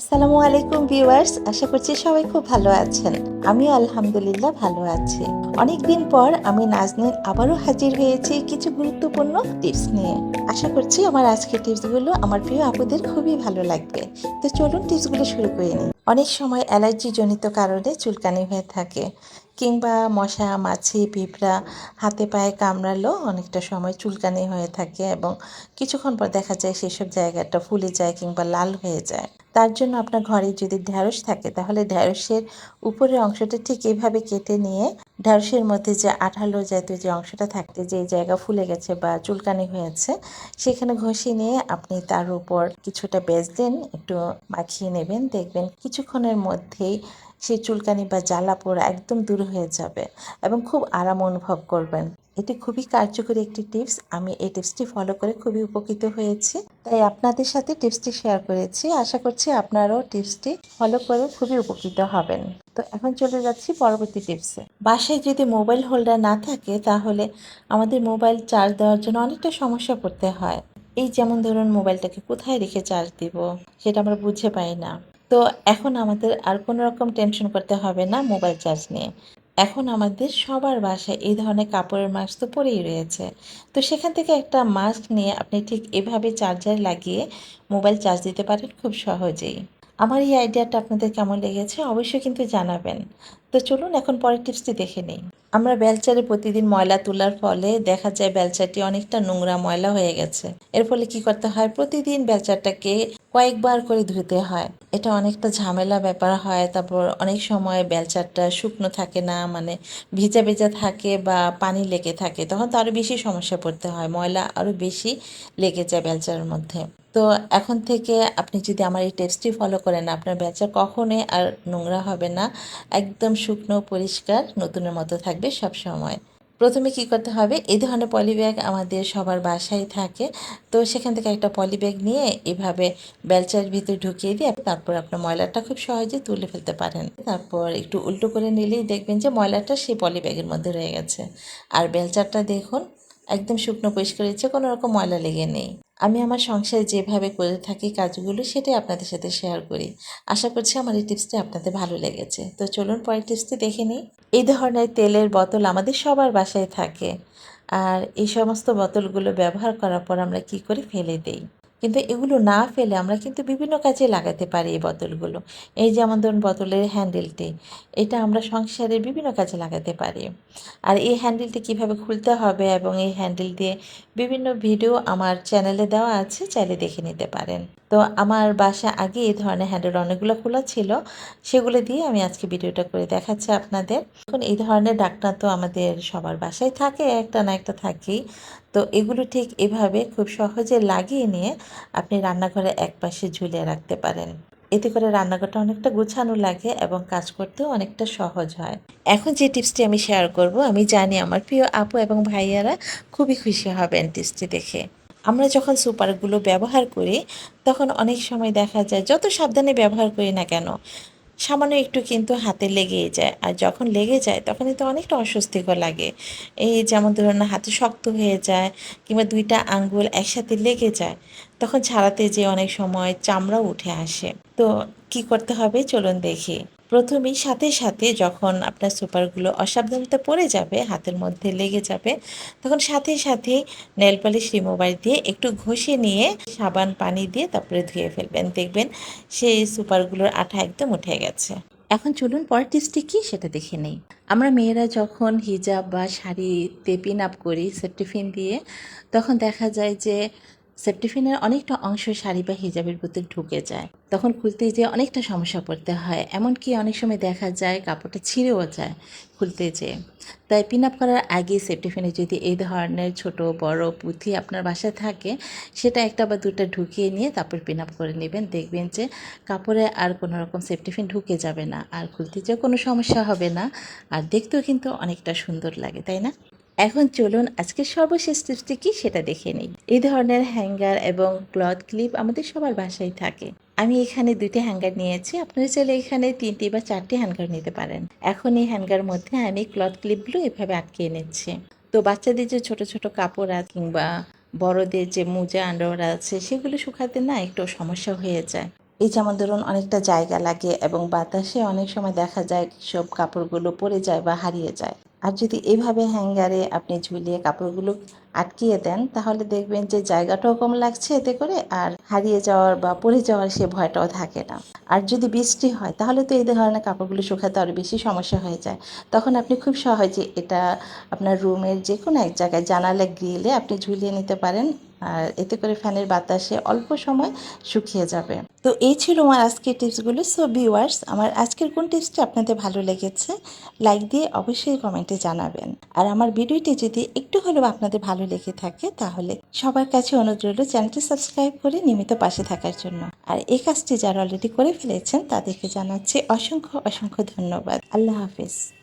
আসসালামু আলাইকুম ভিউয়ার্স, আশা করছি সবাই খুব ভালো আছেন। আমি আলহামদুলিল্লাহ ভালো আছি। অনেকদিন পর আমি নাজনীন আবারও হাজির হয়েছি কিছু গুরুত্বপূর্ণ টিপস নিয়ে। আশা করছি আমার আজকের টিপসগুলো আমার প্রিয় আপুদের খুবই ভালো লাগবে। তো চলুন টিপসগুলো শুরু করে নিই অনেক সময় অ্যালার্জি জনিত কারণে চুলকানি হয়ে থাকে। কিংবা মশা, মাছি, পিঁপড়া হাতে পায়ে কামড়ালেও অনেকটা সময় চুলকানি হয়ে থাকে এবং কিছুক্ষণ পর দেখা যায় সেসব জায়গাটা ফুলে যায় কিংবা লাল হয়ে যায়। তার জন্য আপনার ঘরে যদি ঢ্যাঁড়স থাকে তাহলে ঢ্যাঁড়সের উপরের অংশটা ঠিক এইভাবে কেটে নিয়ে ঢ্যাঁড়সের মধ্যে যে আঠালো জাতীয় যে অংশটা থাকতে যে জায়গা ফুলে গেছে বা চুলকানি হয়েছে সেখানে ঘষে নিয়ে আপনি তার উপর কিছুটা বেজলেন, একটু মাখিয়ে নেবেন, দেখবেন কিছুক্ষণের মধ্যেই সেই চুলকানি বা জ্বালা পোড়া একদম দূর হয়ে যাবে এবং খুব আরাম অনুভব করবেন। এটি খুবই কার্যকরী একটি টিপস। আমি এই টিপসটি ফলো করে খুবই উপকৃত হয়েছি। তাই আপনাদের সাথে টিপসটি শেয়ার করেছি। আশা করছি আপনারাও টিপসটি ফলো করে খুবই উপকৃত হবেন। তো এখন চলে যাচ্ছি পরবর্তী টিপসে। বাসায় যদি মোবাইল হোল্ডার না থাকে, তাহলে আমাদের মোবাইল চার্জ দেওয়ার জন্য অনেকটা সমস্যা পড়তে হয়। এই যেমন ধরুন, মোবাইলটাকে কোথায় রেখে চার্জ দিব? সেটা আমরা বুঝে পাই না। তো এখন আমাদের আর কোনো রকম টেনশন করতে হবে না মোবাইল চার্জ নিয়ে। এখন আমাদের সবার বাসায় এই ধরনের কাপড়ের মাস্ক তো পরেই রয়েছে। তো সেখান থেকে একটা মাস্ক নিয়ে আপনি ঠিক এভাবে চার্জার লাগিয়ে মোবাইল চার্জ দিতে পারেন খুব সহজেই। আমার এই আইডিয়াটা আপনাদের কেমন লেগেছে অবশ্যই কিন্তু জানাবেন। তো চলুন এখন পরের টিপসটি দেখে নিই। আমরা বেলচারে প্রতিদিন ময়লা তোলার ফলে দেখা যায় বেলচারটি অনেকটা নোংরা ময়লা হয়ে গেছে। এর ফলে কি করতে হয়? প্রতিদিন বেলচারটাকে কয়েকবার করে ধুতে হয়। এটা অনেকটা ঝামেলা ব্যাপার হয়। তারপর অনেক সময় বেলচারটা শুকনো থাকে না মানে ভিজা ভেজা থাকে বা পানি লেগে থাকে, তখন তো আরও বেশি সমস্যা পড়তে হয়, ময়লা আরও বেশি লেগে যায় বেলচারের মধ্যে। তো এখন থেকে আপনি যদি আমার এই টিপসটি ফলো করেন, আপনার বেলচার কখনোই আর নোংরা হবে না, একদম শুকনো, পরিষ্কার, নতুনের মতো থাকবে সব সময় প্রথমে কি করতে হবে? এই ধরনের পলি ব্যাগ আমাদের সবার বাসায় থাকে। তো সেখান থেকে একটা পলি ব্যাগ নিয়ে এভাবে বেলচার ভিতরে ঢুকিয়ে দিয়ে তারপর আপনার ময়লাটা খুব সহজে তুলে ফেলতে পারেন। তারপর একটু উল্টো করে নিলেই দেখবেন যে ময়লাটা সেই পলিব্যাগের মধ্যে রয়ে গেছে। আর বেলচারটা দেখুন একদম শুকনো পরিষ্কার হয়েছে, কোনো রকম ময়লা লেগে নেই। আমি আমার সংসারে যেভাবে করে থাকি কাজগুলো, সেটাই আপনাদের সাথে শেয়ার করি। আশা করছি আমার এই টিপসটি আপনাদের ভালো লেগেছে। তো চলুন পরের টিপসটি দেখে নিই। এই ধরনের তেলের বোতল আমাদের সবার বাসায় থাকে। আর এই সমস্ত বোতলগুলো ব্যবহার করার পর আমরা কি করে ফেলে দেই? কিন্তু এগুলো না ফেলে আমরা কিন্তু বিভিন্ন কাজে লাগাতে পারি এই বোতলগুলো। এই যেমন ধরুন বোতলের হ্যান্ডেলটি, এটা আমরা সংসারের বিভিন্ন কাজে লাগাতে পারি। আর এই হ্যান্ডেলটি কীভাবে খুলতে হবে এবং এই হ্যান্ডেল দিয়ে বিভিন্ন ভিডিও আমার চ্যানেলে দেওয়া আছে, চাইলে দেখে নিতে পারেন। তো আমার বাসা আগে এই ধরনের হ্যান্ডেল অনেকগুলো খোলা ছিল, সেগুলো দিয়ে আমি আজকে ভিডিওটা করে দেখাচ্ছি আপনাদের। এখন এই ধরনের ডাক্তার তো আমাদের সবার বাসায় থাকে, একটা না একটা থাকেই। তো এগুলো ঠিক এভাবে খুব সহজে লাগিয়ে নিয়ে আপনি রান্নাঘরে এক পাশে ঝুলিয়ে রাখতে পারেন। এতে করে রান্নাঘরটা অনেকটা গুছানো লাগে এবং কাজ করতেও অনেকটা সহজ হয়। এখন যে টিপসটি আমি শেয়ার করব, আমি জানি আমার প্রিয় আপু এবং ভাইয়ারা খুবই খুশি হবেন টিপসটি দেখে। আমরা যখন সুপারগুলো ব্যবহার করি, তখন অনেক সময় দেখা যায়, যত সাবধানে ব্যবহার করি না কেন সামান্য একটু কিন্তু হাতে লেগেই যায়। আর যখন লেগে যায় তখন কিন্তু অনেকটা অস্বস্তিকর লাগে। এই যেমন ধরুন হাতে শক্ত হয়ে যায় কিংবা দুইটা আঙ্গুল একসাথে লেগে যায়, তখন ছাড়াতে যে অনেক সময় চামড়া উঠে আসে। তো কি করতে হবে? চলুন দেখি। প্রথমেই সাথে সাথে যখন আপনার সুপারগুলো অসাবধানতা পড়ে যাবে, হাতের মধ্যে লেগে যাবে, তখন সাথে সাথে নেল পালিশ রিমুভার দিয়ে একটু ঘষে নিয়ে সাবান, পানি দিয়ে তারপরে ধুয়ে ফেলবেন। দেখবেন সেই সুপারগুলোর আঠা একদম উঠে গেছে। এখন চলুন পরের টিপসটি কী সেটা দেখে নেই। আমরা মেয়েরা যখন হিজাব বা শাড়িতে পিন আপ করি সেপ্টিফিন দিয়ে, তখন দেখা যায় যে সেপ্টিফিনের অনেকটা অংশ শাড়ি বা হিজাবের ভিতরে ঢুকে যায়। তখন খুলতে যেয়ে অনেকটা সমস্যা পড়তে হয়। এমনকি অনেক সময় দেখা যায় কাপড়টা ছিঁড়েও যায় খুলতে যেয়ে। তাই পিন আপ করার আগে সেপ্টিফিনে যদি এই ধরনের ছোট, বড় পুঁথি আপনার বাসায় থাকে, সেটা একটা বা দুটো ঢুকিয়ে নিয়ে তারপর পিন আপ করে নেবেন। দেখবেন যে কাপড়ে আর কোনো রকম সেপ্টিফিন ঢুকে যাবে না। আর খুলতে যেয়ে কোনো সমস্যা হবে না। আর দেখতেও কিন্তু অনেকটা সুন্দর লাগে, তাই না? এখন চলুন আজকে সর্বশেষ টিপসটি কি সেটা দেখে নিই। এই ধরনের হ্যাঙ্গার এবং ক্লথ ক্লিপ আমাদের সবার বাসায় থাকে। আমি এখানে দুইটি হ্যাঙ্গার নিয়েছি, আপনারা চাইলে এখানে তিনটি বা চারটি হ্যাঙ্গার নিতে পারেন। এখন এই হ্যাঙ্গার মধ্যে আমি ক্লথ ক্লিপগুলো এভাবে আটকে নিচ্ছি তো বাচ্চাদের যে ছোট ছোট কাপড় আছে কিংবা বড়দের যে মোজা আন্ডার আছে, সেগুলো শুকাতে না একটু সমস্যা হয়ে যায়। এই যেমন ধরুন অনেকটা জায়গা লাগে এবং বাতাসে অনেক সময় দেখা যায় সব কাপড়গুলো পড়ে যায় বা হারিয়ে যায়। আর যদি এভাবে হ্যাঙ্গারে আপনি ঝুলিয়ে কাপড়গুলো আটকিয়ে দেন, তাহলে দেখবেন যে জায়গাটাও কম লাগছে এতে করে আর হারিয়ে যাওয়ার বা পড়ে যাওয়ার সে ভয়টাও থাকে না। আর যদি বৃষ্টি হয়, তাহলে তো এই ধরনের কাপড়গুলো শুকাতে আরও বেশি সমস্যা হয়ে যায়। তখন আপনি খুব সহজে এটা আপনার রুমের যে কোনো এক জায়গায় জানালা গ্রিলে আপনি ঝুলিয়ে নিতে পারেন। আর এতে করে ফ্যানের বাতাসে অল্প সময় শুকিয়ে যাবে। তো এই ছিল আমার আজকের টিপসগুলো। সো ভিউয়ার্স আমার আজকের কোন টিপসটা আপনাদের ভালো লেগেছে? লাইক দিয়ে অবশ্যই কমেন্টে জানাবেন। আর আমার ভিডিওটি যদি একটু হলেও আপনাদের ভালো লেগে থাকে, তাহলে সবার কাছে অনুরোধ রইল চ্যানেলটি সাবস্ক্রাইব করে নিয়মিত পাশে থাকার জন্য। আর এই কাজটি যারা অলরেডি করে ফেলেছেন, তাদেরকে জানাচ্ছি অসংখ্য অসংখ্য ধন্যবাদ। আল্লাহ হাফিজ।